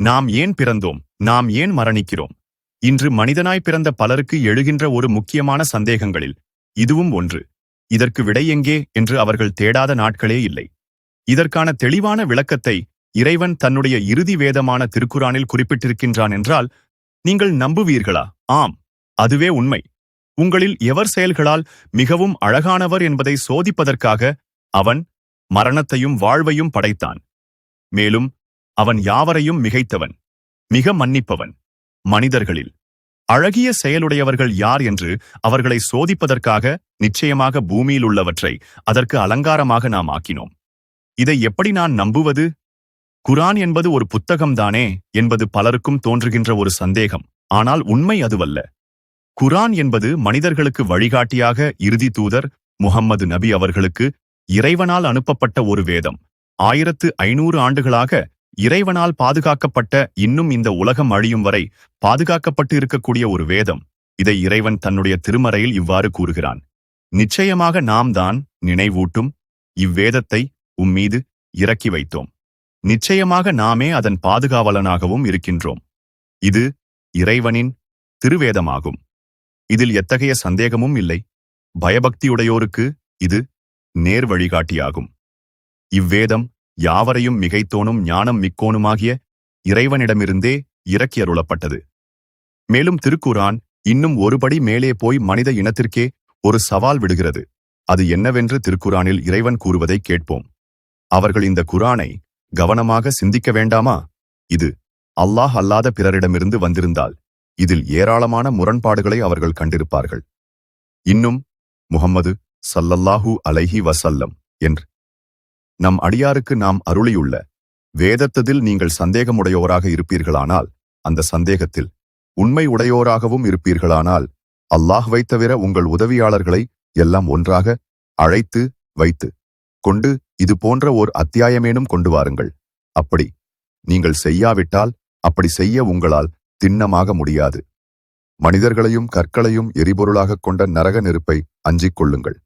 நாம் ஏன் பிறந்தோம்? நாம் ஏன் மரணிக்கிறோம்? இன்று மனிதனாய் பிறந்த பலருக்கு எழுகின்ற ஒரு முக்கியமான சந்தேகங்களில் இதுவும் ஒன்று. இதற்கு விடை எங்கே என்று அவர்கள் தேடாத நாட்களே இல்லை. இதற்கான தெளிவான விளக்கத்தை இறைவன் தன்னுடைய இறுதி வேதமான திருக்குறானில் குறிப்பிட்டிருக்கின்றான் என்றால் நீங்கள் நம்புவீர்களா? ஆம் அதுவே உண்மை. உங்களில் எவர் செயல்களால் மிகவும் அழகானவர் என்பதை சோதிப்பதற்காக அவன் மரணத்தையும் வாழ்வையும் படைத்தான். மேலும் அவன் யாவரையும் மிகைத்தவன் மிக மன்னிப்பவன். மனிதர்களில் அழகிய செயலுடையவர்கள் யார் என்று அவர்களை சோதிப்பதற்காக நிச்சயமாக பூமியில் உள்ளவற்றை அதற்கு அலங்காரமாக நாம் ஆக்கினோம். இதை எப்படி நான் நம்புவது? குரான் என்பது ஒரு புத்தகம்தானே என்பது பலருக்கும் தோன்றுகின்ற ஒரு சந்தேகம். ஆனால் உண்மை அதுவல்ல. குரான் என்பது மனிதர்களுக்கு வழிகாட்டியாக இறுதி தூதர் முகம்மது நபி அவர்களுக்கு இறைவனால் அனுப்பப்பட்ட ஒரு வேதம். ஆயிரத்து ஐநூறு ஆண்டுகளாக இறைவனால் பாதுகாக்கப்பட்ட இன்னும் இந்த உலகம் அழியும் வரை பாதுகாக்கப்பட்டு இருக்கக்கூடிய ஒரு வேதம். இதை இறைவன் தன்னுடைய திருமறையில் இவ்வாறு கூறுகிறான். நிச்சயமாக நாம் தான் நினைவூட்டும் இவ்வேதத்தை உம்மீது இறக்கி வைத்தோம். நிச்சயமாக நாமே அதன் பாதுகாவலனாகவும் இருக்கின்றோம். இது இறைவனின் திருவேதமாகும். இதில் எத்தகைய சந்தேகமும் இல்லை. பயபக்தியுடையோருக்கு இது நேர் வழிகாட்டியாகும் இவ்வேதம் யாவரையும் மிகைத்தோனும் ஞானம் மிக்கோனுமாகிய இறைவனிடமிருந்தே இறக்கியருளப்பட்டது மேலும் திருக்குரான் இன்னும் ஒருபடி மேலே போய் மனித இனத்திற்கே ஒரு சவால் விடுகிறது. அது என்னவென்று திருக்குரானில் இறைவன் கூறுவதை கேட்போம். அவர்கள் இந்த குரானை கவனமாக சிந்திக்க வேண்டாமா? இது அல்லாஹ் அல்லாத பிறரிடமிருந்து வந்திருந்தால் இதில் ஏராளமான முரண்பாடுகளை அவர்கள் கண்டிருப்பார்கள். இன்னும் முகம்மது சல்லல்லாஹூ அலைஹி வசல்லம் என்று நம் அடியாருக்கு நாம் அருளியுள்ள வேதத்ததில் நீங்கள் சந்தேகமுடையோராக இருப்பீர்களானால் அந்த சந்தேகத்தில் உண்மை உடையோராகவும் இருப்பீர்களானால் அல்லாஹ் வைத்தவிர உங்கள் உதவியாளர்களை எல்லாம் ஒன்றாக அழைத்து வைத்து கொண்டு இது போன்ற ஓர் அத்தியாயமேனும் கொண்டு வாருங்கள். அப்படி நீங்கள் செய்யாவிட்டால் அப்படி செய்ய உங்களால் திண்ணமாக முடியாது. மனிதர்களையும் கற்களையும் எரிபொருளாகக் கொண்ட நரக நெருப்பை அஞ்சிக் கொள்ளுங்கள்.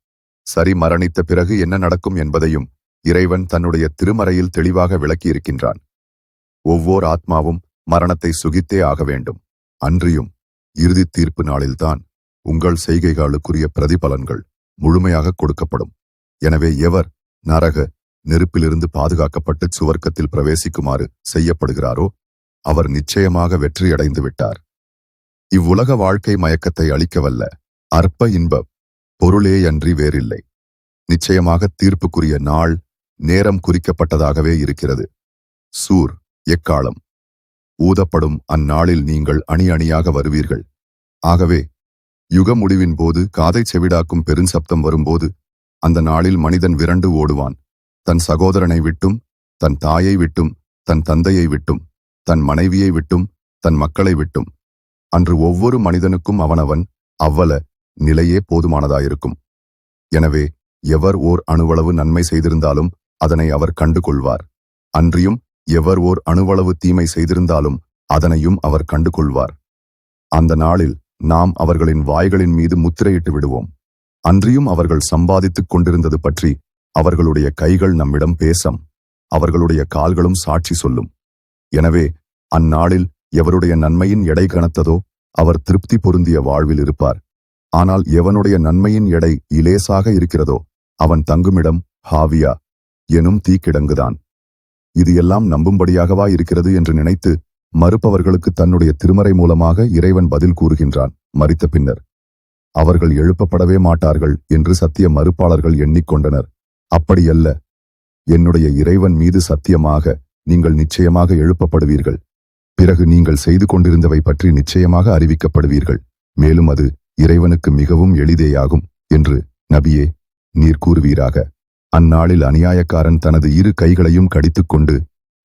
சரி மரணித்த பிறகு என்ன நடக்கும் என்பதையும் இறைவன் தன்னுடைய திருமறையில் தெளிவாக விளக்கியிருக்கின்றான். ஒவ்வோர் ஆத்மாவும் மரணத்தை சுகித்தே ஆக வேண்டும். அன்றியும் இறுதி தீர்ப்பு நாளில்தான் உங்கள் செய்கைகளுக்குரிய பிரதிபலன்கள் முழுமையாக கொடுக்கப்படும். எனவே எவர் நரக நெருப்பிலிருந்து பாதுகாக்கப்பட்டு சுவர்க்கத்தில் பிரவேசிக்குமாறு செய்யப்படுகிறாரோ அவர் நிச்சயமாக வெற்றியடைந்து விட்டார். இவ்வுலக வாழ்க்கை மயக்கத்தை அளிக்கவல்ல அற்ப இன்ப பொருளேயன்றி வேறில்லை. நிச்சயமாக தீர்ப்புக்குரிய நாள் நேரம் குறிக்கப்பட்டதாகவே இருக்கிறது. சூர் எக்காலம் ஊதப்படும் அந்நாளில் நீங்கள் அணி அணியாக வருவீர்கள். ஆகவே யுக முடிவின் போது காதை செவிடாக்கும் பெருஞ்சப்தம் வரும்போது அந்த நாளில் மனிதன் விரண்டு ஓடுவான். தன் சகோதரனை விட்டும் தன் தாயை விட்டும் தன் தந்தையை விட்டும் தன் மனைவியை விட்டும் தன் மக்களை விட்டும். அன்று ஒவ்வொரு மனிதனுக்கும் அவனவன் அவ்வல நிலையே போதுமானதாயிருக்கும். எனவே எவர் ஓர் அணுவளவு நன்மை செய்திருந்தாலும் அதனை அவர் கண்டுகொள்வார். அன்றியும் எவர் ஓர் அணுவளவு தீமை செய்திருந்தாலும் அதனையும் அவர் கண்டுகொள்வார். அந்த நாளில் நாம் அவர்களின் வாய்களின் மீது முத்திரையிட்டு விடுவோம். அன்றியும் அவர்கள் சம்பாதித்துக் கொண்டிருந்தது பற்றி அவர்களுடைய கைகள் நம்மிடம் பேசம். அவர்களுடைய கால்களும் சாட்சி சொல்லும். எனவே அந்நாளில் எவருடைய நன்மையின் எடை கனத்ததோ அவர் திருப்தி பொருந்திய வாழ்வில் இருப்பார். ஆனால் எவனுடைய நன்மையின் எடை இலேசாக இருக்கிறதோ அவன் தங்குமிடம் ஹாவியா எனும் தீக்கிடங்குதான். இது எல்லாம் நம்பும்படியாகவா இருக்கிறது என்று நினைத்து மறுப்பவர்களுக்கு தன்னுடைய திருமறை மூலமாக இறைவன் பதில் கூறுகின்றான். மறித்த பின்னர் அவர்கள் எழுப்பப்படவே மாட்டார்கள் என்று சத்திய மறுப்பாளர்கள் எண்ணிக்கொண்டனர். அப்படியல்ல என்னுடைய இறைவன் மீது சத்தியமாக நீங்கள் நிச்சயமாக எழுப்பப்படுவீர்கள். பிறகு நீங்கள் செய்து கொண்டிருந்தவை பற்றி நிச்சயமாக அறிவிக்கப்படுவீர்கள். மேலும் அது இறைவனுக்கு மிகவும் எளிதேயாகும் என்று நபியே நீர் கூறுவீராக. அந்நாளில் அநியாயக்காரன் தனது இரு கைகளையும் கடித்துக்கொண்டு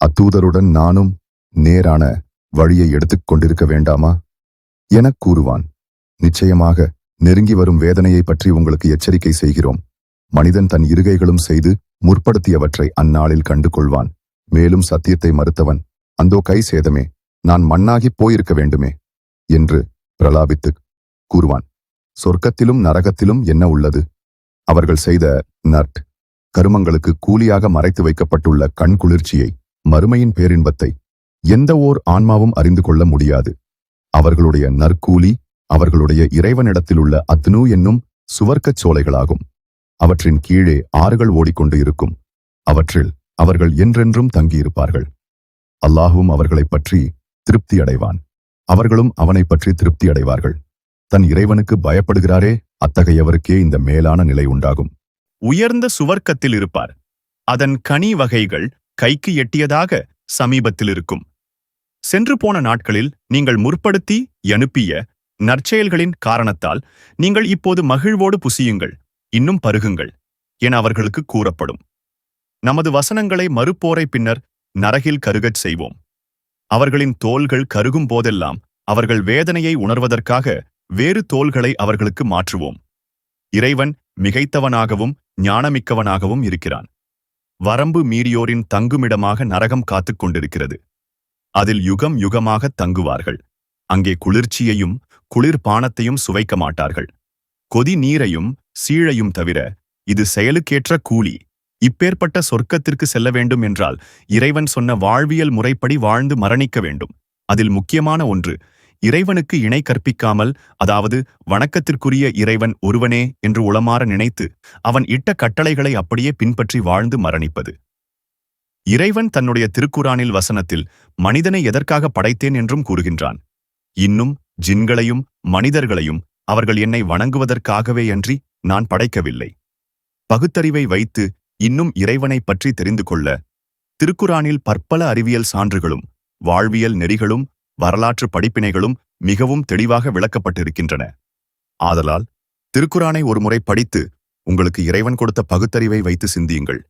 அத்தூதருடன் நானும் நேரான வழியை எடுத்துக் கொண்டிருக்க வேண்டாமா? எனக் கூறுவான். நிச்சயமாக நெருங்கி வரும் வேதனையை பற்றி உங்களுக்கு எச்சரிக்கை செய்கிறோம். மனிதன் தன் இருகைகளும் செய்து முற்படுத்தியவற்றை அந்நாளில் கண்டு கொள்வான் மேலும் சத்தியத்தை மறுத்தவன் அந்தோ கை சேதமே நான் மண்ணாகிப் போயிருக்க வேண்டுமே என்று பிரலாபித்து கூறுவான். சொர்க்கத்திலும் நரகத்திலும் என்ன உள்ளது? அவர்கள் செய்த நர்ட் கருமங்களுக்கு கூலியாக மறைத்து வைக்கப்பட்டுள்ள கண் குளிர்ச்சியை மறுமையின் பேரின்பத்தை எந்த ஓர் ஆன்மாவும் அறிந்து கொள்ள முடியாது. அவர்களுடைய நற்கூலி அவர்களுடைய இறைவனிடத்திலுள்ள அத்னு என்னும் சுவர்க்கச் சோலைகளாகும். அவற்றின் கீழே ஆறுகள் ஓடிக்கொண்டு இருக்கும். அவற்றில் அவர்கள் என்றென்றும் தங்கியிருப்பார்கள். அல்லாஹுவும் அவர்களைப் பற்றி திருப்தி அடைவான் அவர்களும் அவனைப் பற்றி திருப்தி அடைவார்கள் தன் இறைவனுக்கு பயப்படுகிறாரே அத்தகையவருக்கே இந்த மேலான நிலை உண்டாகும். உயர்ந்த சுவர்க்கத்தில் இருப்பார். அதன் கனி வகைகள் கைக்கு எட்டியதாக சமீபத்தில் இருக்கும் சென்று போன நாட்களில் நீங்கள் முற்படுத்தி அனுப்பிய நற்செயல்களின் காரணத்தால் நீங்கள் இப்போது மகிழ்வோடு புசியுங்கள் இன்னும் பருகுங்கள் என அவர்களுக்கு கூறப்படும். நமது வசனங்களை மறுப்போரை பின்னர் நரகில் கருகச் செய்வோம். அவர்களின் தோள்கள் கருகும் போதெல்லாம் அவர்கள் வேதனையை உணர்வதற்காக வேறு தோள்களை அவர்களுக்கு மாற்றுவோம். இறைவன் மிகைத்தவனாகவும் ஞானமிக்கவனாகவும் இருக்கிறான். வரம்பு மீறியோரின் தங்குமிடமாக நரகம் காத்துக் கொண்டிருக்கிறது. அதில் யுகம் யுகமாக தங்குவார்கள். அங்கே குளிர்ச்சியையும் குளிர்பானத்தையும் சுவைக்க மாட்டார்கள். கொதி நீரையும் சீழையும் தவிர இது செயலுக்கேற்ற கூலி. இப்பேற்பட்ட சொர்க்கத்திற்கு செல்ல வேண்டும் என்றால் இறைவன் சொன்ன வாழ்வியல் முறைப்படி வாழ்ந்து மரணிக்க வேண்டும். அதில் முக்கியமான ஒன்று இறைவனுக்கு இணை கற்பிக்காமல் அதாவது வணக்கத்திற்குரிய இறைவன் ஒருவனே என்று உளமாற நினைத்து அவன் இட்ட கட்டளைகளை அப்படியே பின்பற்றி வாழ்ந்து மரணிப்பது. இறைவன் தன்னுடைய திருக்குறானில் வசனத்தில் மனிதனை எதற்காக படைத்தேன் என்றும் கூறுகின்றான். இன்னும் ஜின்களையும் மனிதர்களையும் அவர்கள் என்னை வணங்குவதற்காகவே அன்றி நான் படைக்கவில்லை. பகுத்தறிவை வைத்து இன்னும் இறைவனைப் பற்றி தெரிந்து கொள்ள திருக்குறானில் பற்பல அறிவியல் சான்றுகளும் வாழ்வியல் நெறிகளும் வரலாற்று படிப்பினைகளும் மிகவும் தெளிவாக விளக்கப்பட்டிருக்கின்றன. ஆதலால் திருக்குறானை ஒருமுறை படித்து உங்களுக்கு இறைவன் கொடுத்த பகுத்தறிவை வைத்து சிந்தியுங்கள்.